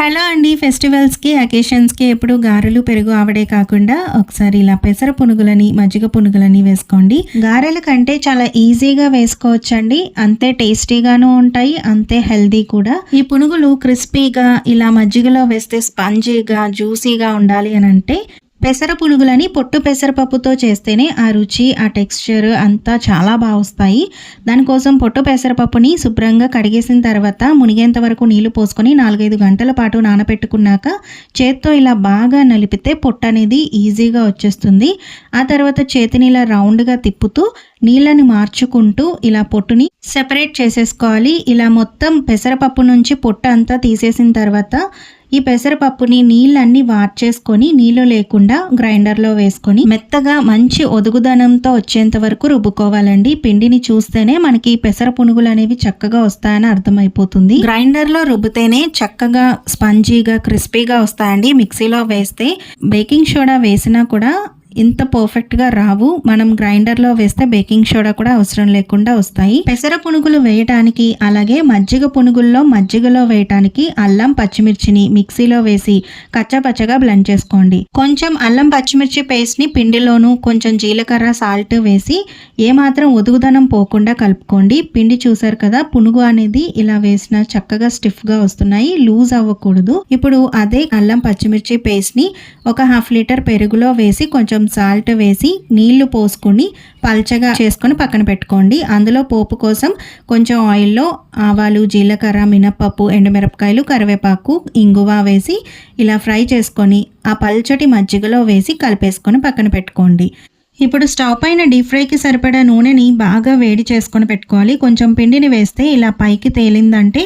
Hello అండి ఫెస్టివల్స్కి అకేషన్స్కి ఎప్పుడు గారెలు పెరుగు ఆవడే కాకుండా ఒకసారి ఇలా పెసర పునుగులని మజ్జిగ పునుగులని వేసుకోండి. గారెల కంటే చాలా ఈజీగా వేసుకోవచ్చండి. అంతే టేస్టీగాను ఉంటాయి అంతే హెల్దీ కూడా. ఈ పునుగులు క్రిస్పీగా ఇలా మజ్జిగలో వేస్తే స్పంజీగా జ్యూసీగా ఉండాలి అని అంటే పెసర పునుగులని పొట్టు పెసరపప్పుతో చేస్తేనే ఆ రుచి ఆ టెక్స్చర్ అంతా చాలా బాగా వస్తాయి దానికోసం పొట్టు పెసరపప్పుని శుభ్రంగా కడిగేసిన తర్వాత మునిగేంత వరకు నీళ్ళు పోసుకొని నాలుగైదు గంటల పాటు నానబెట్టుకున్నాక చేత్తో ఇలా బాగా నలిపితే పొట్టు అనేది ఈజీగా వచ్చేస్తుంది. ఆ తర్వాత చేతిని ఇలా రౌండ్గా తిప్పుతూ నీళ్ళని మార్చుకుంటూ ఇలా పొట్టుని సెపరేట్ చేసేసుకోవాలి. ఇలా మొత్తం పెసరపప్పు నుంచి పొట్టు అంతా తీసేసిన తర్వాత ఈ పెసరపప్పుని నీళ్ళన్నీ వార్చేసుకొని నీళ్ళు లేకుండా గ్రైండర్లో వేసుకొని మెత్తగా మంచి ఒదుగుదనంతో వచ్చేంత వరకు రుబ్బుకోవాలండి. పిండిని చూస్తేనే మనకి పెసర పునుగులు అనేవి చక్కగా వస్తాయని అర్థమైపోతుంది. గ్రైండర్లో రుబ్బితేనే చక్కగా స్పంజీగా క్రిస్పీగా వస్తాయండి. మిక్సీలో వేస్తే బేకింగ్ సోడా వేసినా కూడా ఇంత పర్ఫెక్ట్గా రావు. మనం గ్రైండర్లో వేస్తే బేకింగ్ సోడా కూడా అవసరం లేకుండా వస్తాయి. పెసర పునుగులు వేయటానికి అలాగే మజ్జిగ పునుగుల్లో మజ్జిగలో వేయటానికి అల్లం పచ్చిమిర్చిని మిక్సీలో వేసి కచ్చపచ్చగా బ్లెండ్ చేసుకోండి. కొంచెం అల్లం పచ్చిమిర్చి పేస్ట్ని పిండిలోను కొంచెం జీలకర్ర సాల్ట్ వేసి ఏమాత్రం ఒదుగుదనం పోకుండా కలుపుకోండి. పిండి చూసారు కదా పునుగు అనేది ఇలా వేసిన చక్కగా స్టిఫ్గా వస్తున్నాయి. లూజ్ అవ్వకూడదు. ఇప్పుడు అదే అల్లం పచ్చిమిర్చి పేస్ట్ని ఒక హాఫ్ లీటర్ పెరుగులో వేసి కొంచెం సాల్ట్ వేసి నీళ్ళు పోసుకొని పల్చగా చేసుకొని పక్కన పెట్టుకోండి. అందులో పోపు కోసం కొంచెం ఆయిల్లో ఆవాలు జీలకర్ర మినప్పప్పు ఎండుమిరపకాయలు కరివేపాకు ఇంగువ వేసి ఇలా ఫ్రై చేసుకొని ఆ పల్చటి మజ్జిగలో వేసి కలిపేసుకొని పక్కన పెట్టుకోండి. ఇప్పుడు స్టవ్ పైన డీప్ ఫ్రైకి సరిపడా నూనెని బాగా వేడి చేసుకొని పెట్టుకోవాలి. కొంచెం పిండిని వేస్తే ఇలా పైకి తేలిందంటే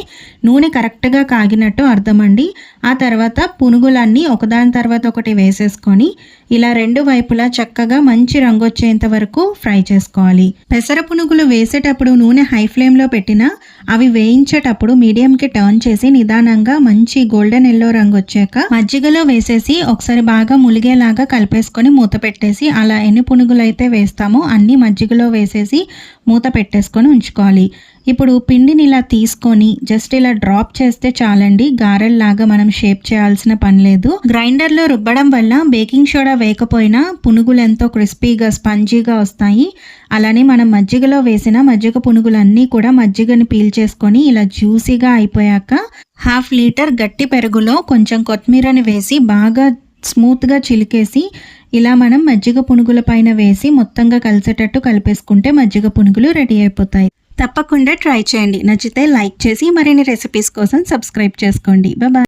నూనె కరెక్ట్గా కాగినట్టు అర్థమండి. ఆ తర్వాత పునుగులన్నీ ఒకదాని తర్వాత ఒకటి వేసేసుకొని ఇలా రెండు వైపులా చక్కగా మంచి రంగు వచ్చేంత వరకు ఫ్రై చేసుకోవాలి. పెసర పునుగులు వేసేటప్పుడు నూనె హై ఫ్లేమ్లో పెట్టినా అవి వేయించేటప్పుడు మీడియంకి టర్న్ చేసి నిదానంగా మంచి గోల్డెన్ ఎల్లో రంగు వచ్చాక మజ్జిగలో వేసేసి ఒకసారి బాగా ములిగేలాగా కలిపేసుకొని మూత పెట్టేసి అలా ఎన్ని పునుగులు అయితే వేస్తామో అన్ని మజ్జిగలో వేసేసి మూత పెట్టేసుకొని ఉంచుకోవాలి. ఇప్పుడు పిండిని ఇలా తీసుకొని జస్ట్ ఇలా డ్రాప్ చేస్తే చాలండి. గారెల్లాగా మనం షేప్ చేయాల్సిన పని లేదు. గ్రైండర్లో రుబ్బడం వల్ల బేకింగ్ సోడా వేయకపోయినా పునుగులు ఎంతో క్రిస్పీగా స్పంజీగా వస్తాయి. అలానే మనం మజ్జిగలో వేసిన మజ్జిగ పునుగులన్నీ కూడా మజ్జిగని పీల్చేసుకొని ఇలా జ్యూసీగా అయిపోయాక హాఫ్ లీటర్ గట్టి పెరుగులో కొంచెం కొత్తిమీరని వేసి బాగా స్మూత్గా చిలికేసి ఇలా మనం మజ్జిగ పునుగుల పైన వేసి మొత్తంగా కలిసేటట్టు కలిపేసుకుంటే మజ్జిగ పునుగులు రెడీ అయిపోతాయి. తప్పకుండా ట్రై చేయండి. నచ్చితే లైక్ చేసి మరిన్ని రెసిపీస్ కోసం సబ్స్క్రైబ్ చేసుకోండి. బాయ్.